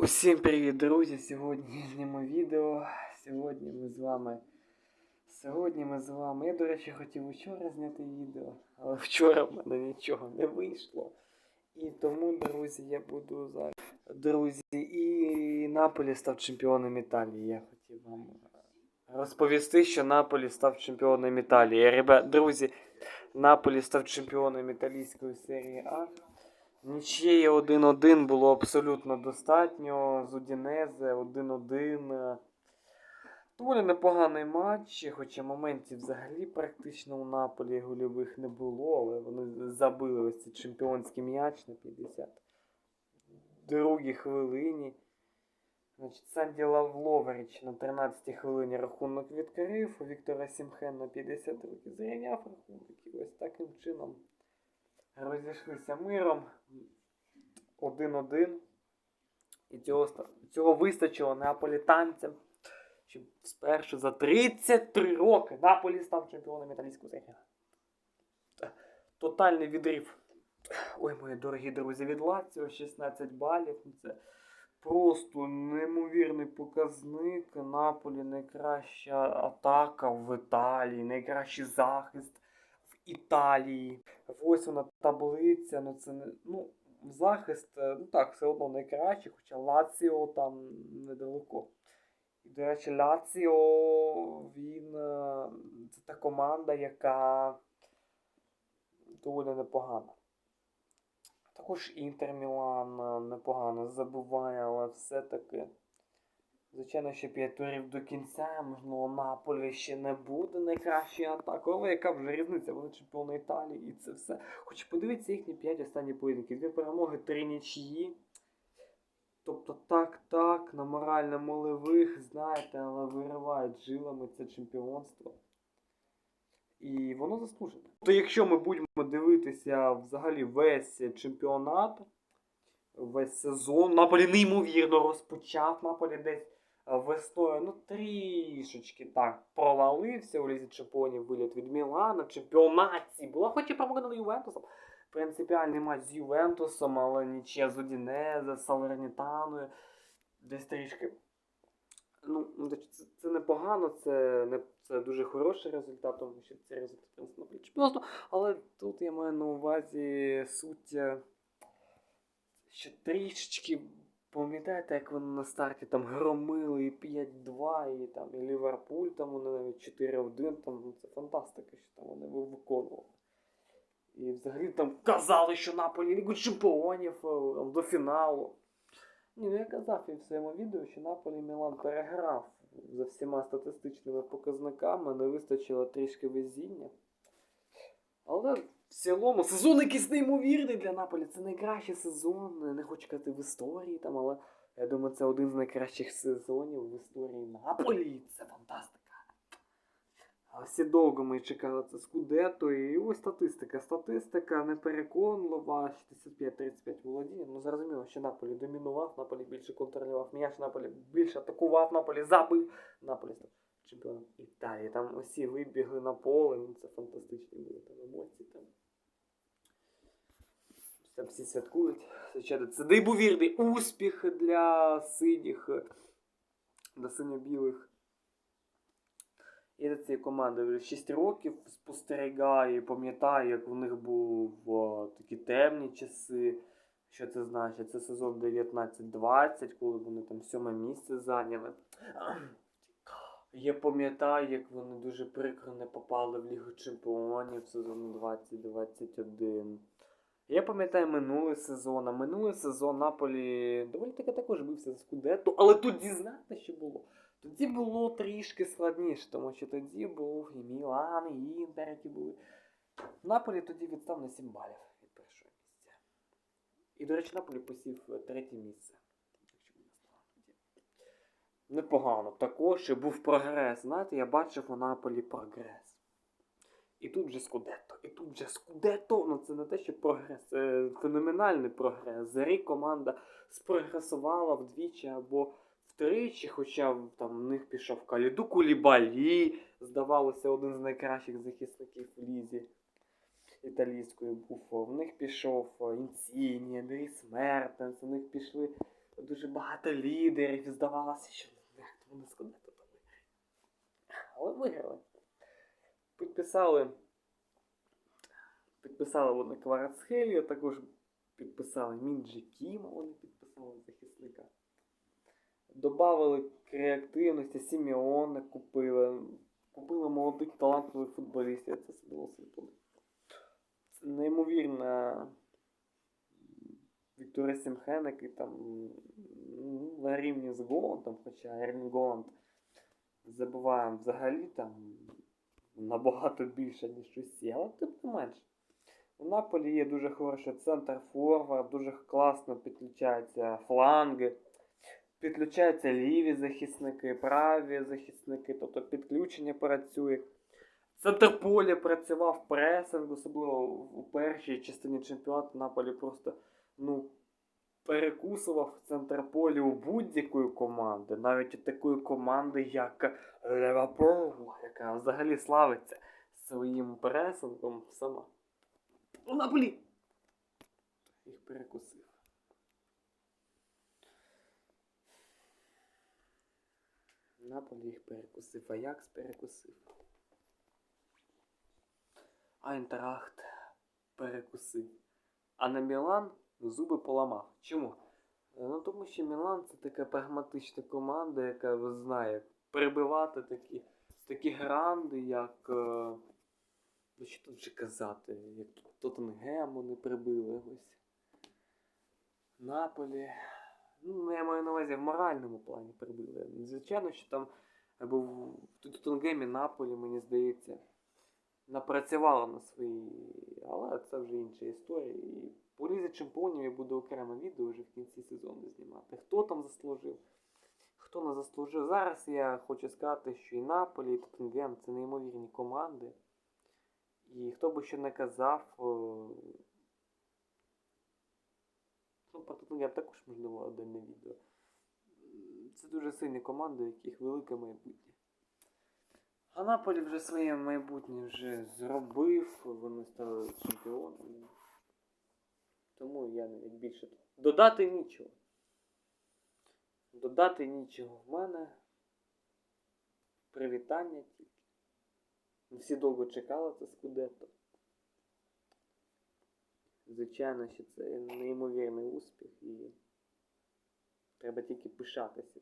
Усім привіт, друзі! Сьогодні зніму відео. Сьогодні ми з вами. Сьогодні ми з вами. Я, до речі, хотів вчора зняти відео, але вчора в мене нічого не вийшло. І тому, друзі, я буду зараз. Друзі, і Наполі став чемпіоном Італії. Я хотів вам розповісти, що Наполі став чемпіоном Італії. Ребят, друзі, Наполі став чемпіоном італійської серії А. Нічиєї 1-1 було абсолютно достатньо. З Удінезе 1-1. Доволі непоганий матч, хоча моментів взагалі практично у Наполі гольових не було, але вони забили ось цей чемпіонський м'яч на 52-й хвилині. Значить, Санді Лавловерич на 13-й хвилині рахунок відкрив, Віктора Сімхен на 52 зрівняв рахунок. І ось таким чином розійшлися миром 1-1. І цього, цього вистачило неаполітанцям, щоб спершу за 33 роки Наполі став чемпіоном італійської серії. Тотальний відрив. Ой, мої дорогі друзі, від Лаціо 16 балів. Ну, Це просто неймовірний показник. Наполі найкраща атака в Італії, найкращий захист в Італії. Ось вона таблиця, ну це не. Ну, захист, е, ну так, все одно найкраще, хоча Лаціо там недалеко. І, до речі, Лаціо, він. е, Це та команда, яка доволі непогана. Також Інтер Мілан е, непогано забуває, але все-таки. Звичайно, ще 5 турів до кінця, можливо, Наполі ще не буде найкращою атакою, але яка вже різниця? Вони чемпіони Італії і це все. Хоч подивіться їхні 5 останні поєдинки. Дві перемоги, три нічиї. Тобто так, так, на морально-молевих, знаєте, але виривають жилами це чемпіонство. І воно заслужене. То якщо ми будемо дивитися взагалі весь чемпіонат, весь сезон, Наполі неймовірно розпочав, Наполі десь весною, ну трішечки так провалився у Лізі Чемпіонів виліт від Мілана, чемпіонаті була, хоч і перемога над Ювентусом. Принципіальний матч з Ювентусом, але нічия з Удінезе, з Салернітаною. Десь трішки. Ну, це, це- непогано, це, не, це дуже хороший результат, тому що це результат принесе Наполі чемпіонство. Але тут я маю на увазі суть, е, що трішечки. Пам'ятаєте, як вони на старті там громили і 5-2, і там і Ліверпуль, там вони навіть 4-1, там ну, це фантастика, що там вони виконували. І взагалі там казали, що Наполі Лігу Чемпіонів е, там, до фіналу. Ні, ну я казав і в своєму відео, що Наполі Мілан переграв за всіма статистичними показниками, не вистачило трішки везіння. Але в цілому сезон якийсь неймовірний для Наполі. Це найкращий сезон, не хочу казати в історії там, але я думаю, це один з найкращих сезонів в історії Наполі. Це фантастика. Всі довго ми чекали це Скудетто, і ось статистика. Статистика непереконлива, 65-35 володіння. Ну зрозуміло, що Наполі домінував, Наполі більше контролював м'яч, Наполі більше атакував, Наполі забив. Наполі став чемпіоном Італії. Там усі вибігли на поле, ну це фантастичні були там емоції. Там. Там всі святкують. Це неймовірний успіх для синіх, для синьо-білих. Я за цією командою вже 6 років спостерігаю пам'ятаю, як у них був о, такі темні часи. Що це значить? Це сезон 19-20, коли вони там сьоме місце зайняли. Я пам'ятаю, як вони дуже прикро не попали в Лігу Чемпіонів сезону 2021. Я пам'ятаю минулий сезон, а минулий сезон Наполі доволі таки також бився за Скудетто, але тоді знаєте, що було? Тоді було трішки складніше, тому що тоді був і Мілан, і Інтер, які були. Наполі тоді відстав на 7 балів від першого місця. І, до речі, Наполі посів е, третє місце. Якщо мені не тоді. Непогано. Також був прогрес. Знаєте, я бачив у Наполі прогрес. І тут вже Скудетто, і тут вже Скудетто. Ну це не те, що прогрес, це феноменальний прогрес. За рік команда спрогресувала вдвічі або втричі, хоча там в них пішов Каліду Кулібалі, здавалося, один з найкращих захисників в лізі італійської був. В них пішов Інсіні, Андрій Смертенс, у них пішли дуже багато лідерів, і здавалося, що вони складати то. Але виграли. Підписали. Підписали вони Кварацхелію, також підписали Мінджі Кіма, вони підписали захисника. Добавили креативності, Сімеона купили. Купили молодих талантливих футболістів. Це було світло. Це неймовірна Вікторія Сімхен, який там ну, на рівні з Голландом, хоча Ерлін Голланд забуває взагалі там набагато більше, ніж усі, але тим не менш. У Наполі є дуже хороший центр форвард, дуже класно підключаються фланги, підключаються ліві захисники, праві захисники, тобто підключення працює. Центр поля працював пресинг, особливо у першій частині чемпіонату Наполі просто ну, перекусував центр поля у будь-якої команди, навіть у такої команди, як Левапол, яка взагалі славиться своїм пресингом сама. Наполі! Їх перекусив. Наполі їх перекусив, Аякс перекусив. Айнтрахт перекусив. А на Мілан зуби поламав. Чому? Е, Ну тому що Мілан це така прагматична команда, яка знає прибивати такі, такі гранди, як. е, Ну що тут вже казати, як Тоттенгем вони прибили ось. Наполі. Ну, я маю на увазі в моральному плані прибили. Звичайно, що там або в Тоттенгемі Наполі, мені здається, напрацювала на свої. Але це вже інша історія. І по лізі чемпіонів я буду окреме відео вже в кінці сезону знімати. Хто там заслужив, хто не заслужив. Зараз я хочу сказати, що і Наполі, і Тоттенгем це неймовірні команди. І хто би що не казав, ну, про Тоттенгем також можливо отдельне відео. Це дуже сильні команди, яких велике майбутнє. А Наполі вже своє майбутнє вже зробив, вони стали чемпіонами. Тому я навіть більше. Додати нічого. Додати нічого в мене. Привітання тільки. Всі довго чекали це Скудетто. Звичайно, що це неймовірний успіх і треба тільки пишатися.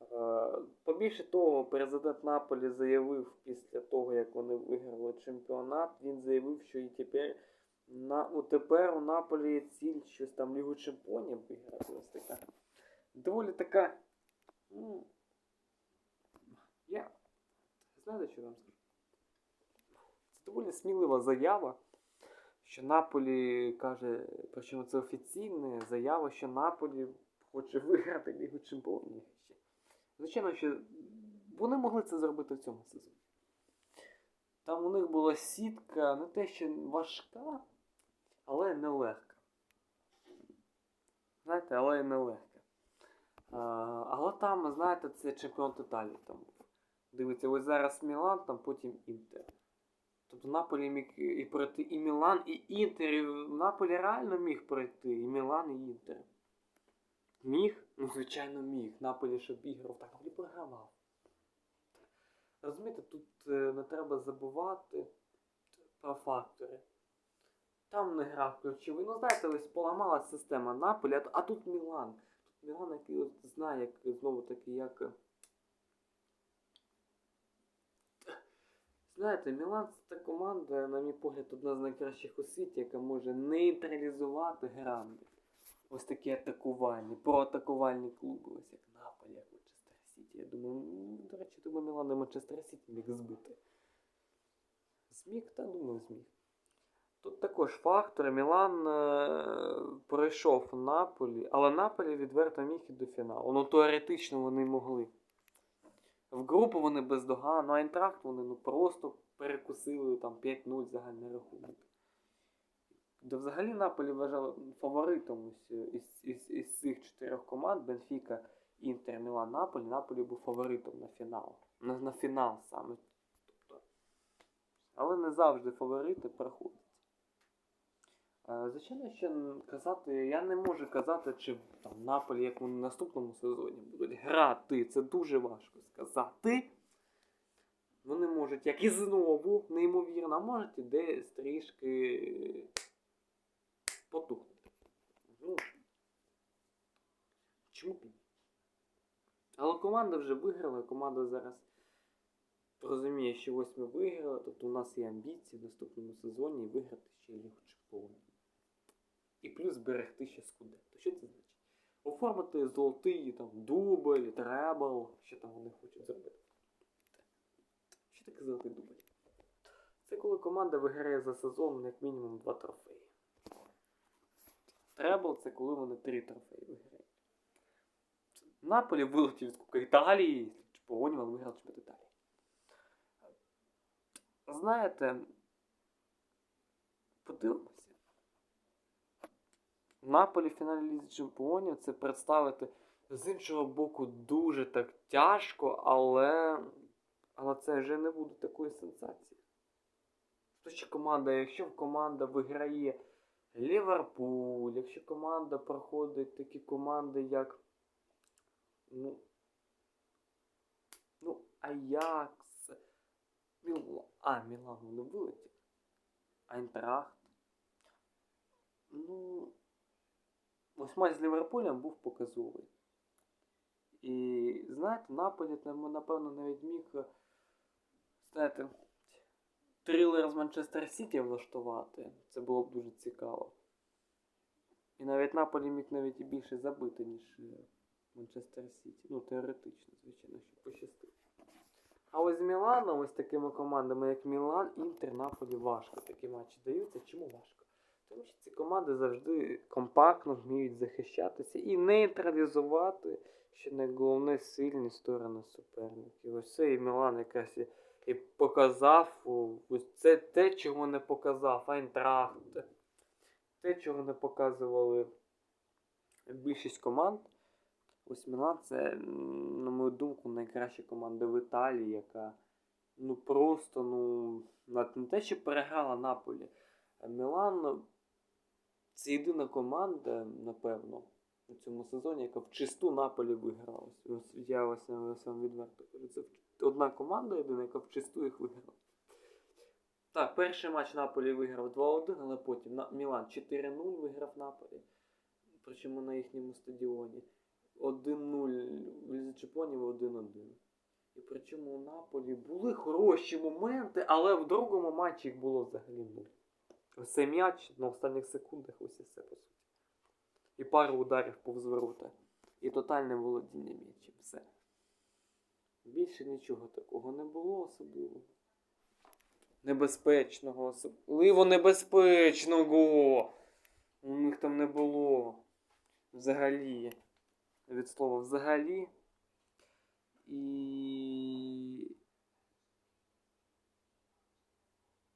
Е, Побільше того, президент Наполі заявив після того, як вони виграли чемпіонат, він заявив, що і тепер на, у тепер у Наполі ціль щось там Лігу Чемпіонів виграти. Ось така. Доволі така. Ну, я знаєте, що вам скажу? Це доволі смілива заява, що Наполі каже, причому це офіційна заява, що Наполі хоче виграти Лігу Чемпіонів. Звичайно, що вони могли це зробити в цьому сезоні. Там у них була сітка не те, що важка, але нелегка. Знаєте, але нелегка. А, але там, знаєте, це чемпіонат Італії там був. Дивіться, ось зараз Мілан, там потім Інтер. Тобто Наполі міг і пройти і Мілан, і Інтер. І Наполі реально міг пройти і Мілан, і Інтер. Міг? Ну, звичайно, міг. Наполі, щоб іграв, так Наполі програвав. Розумієте, тут е, не треба забувати про фактори. Там не грав ключовий. Ну, знаєте, ось поламалась система Наполі, а, а тут Мілан. Тут Мілан, який от знає, як знову таки, як. е, Знаєте, Мілан це та команда, на мій погляд, одна з найкращих у світі, яка може нейтралізувати гранди. Ось такі атакувальні, проатакувальні клуби, ось як Наполі, як Манчестер Сіті. Я думаю, до речі, думаю, Мілан і Манчестер Сіті міг збити. Зміг, та думаю, зміг. Тут також фактори. Мілан е, пройшов Наполі, але Наполі відверто міг і до фіналу. Ну, теоретично вони могли. В групу вони бездоганно, а Айнтрахт вони ну, просто перекусили там 5-0 загальний рахунок. Де взагалі Наполі вважали фаворитом ось, е, із, із, із цих чотирьох команд Бенфіка, Інтер, Мілан, Наполі. Наполі був фаворитом на фінал. На, на фінал саме. Тобто. Але не завжди фаворити проходять. Е, Звичайно, ще казати, я не можу казати, чи там Наполі, як вони в наступному сезоні будуть грати. Це дуже важко сказати. Вони можуть, як і знову, неймовірно, а можуть і десь трішки потухнути. Ну, чому б? Але команда вже виграла, команда зараз розуміє, що ось ми виграли, тобто у нас є амбіції в наступному сезоні виграти ще Лігу Чемпіонів. І плюс зберегти ще скудетто. Що це значить? Оформити золотий там дубль, требл, що там вони хочуть зробити. Що таке золотий дубль? Це коли команда виграє за сезон як мінімум два трофеї. Требл це коли вони три трофеї виграють. Наполі вилетів з Кубка Італії, Чемпіонів, але виграв чемпіонат Італії. Знаєте, подивимося. Наполі в фіналі Ліги Чемпіонів це представити з іншого боку дуже так тяжко, але, але це вже не буде такої сенсації. Що команда, якщо команда виграє Ліверпуль, якщо команда проходить такі команди, як ну, ну, Аякс, Міл... А, Мілан не вилетів. Айнтрахт. Ну, ось матч з Ліверпулем був показовий. І знаєте, Наполі, напевно, навіть міг, е, знаєте, трилер з Манчестер Сіті влаштувати. Це було б дуже цікаво. І навіть Наполі міг навіть і більше забити, ніж е, Манчестер Сіті. Ну, теоретично, звичайно, що пощастить. А ось з Міланом, ось такими командами, як Мілан, Інтер, Наполі важко такі матчі даються. Чому важко? Команди завжди компактно вміють захищатися і нейтралізувати, що найголовне сильні сторони суперників. Ось це і Мілан якраз і, показав. Ось це те, чого не показав Айнтрахт. Те, чого не показували більшість команд. Ось Мілан це, на мою думку, найкраща команда в Італії, яка ну просто ну, не те, що переграла Наполі. Мілан це єдина команда, напевно, у цьому сезоні, яка в чисту Наполі виграла. Я ось вам відверто кажу. Це одна команда єдина, яка в чисту їх виграла. Так, перший матч Наполі виграв 2-1, але потім Мілан 4-0 виграв Наполі. Причому на їхньому стадіоні. 1-0 в Лізі Чемпіонів 1-1. І причому у Наполі були хороші моменти, але в другому матчі їх було взагалі нуль. Цей м'яч на останніх секундах ось і все по суті. І пару ударів повз ворота. І тотальне володіння м'ячем. Все. Більше нічого такого не було особливо. Небезпечного, особливо небезпечного. У них там не було. Взагалі. Від слова взагалі. І.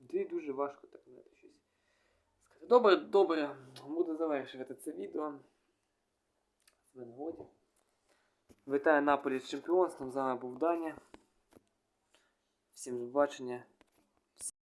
Да і дуже важко так сказати. Добре, добре. Буду завершувати це відео. З. Вітаю Наполі з чемпіонством. З вами був Даня. Всім побачення.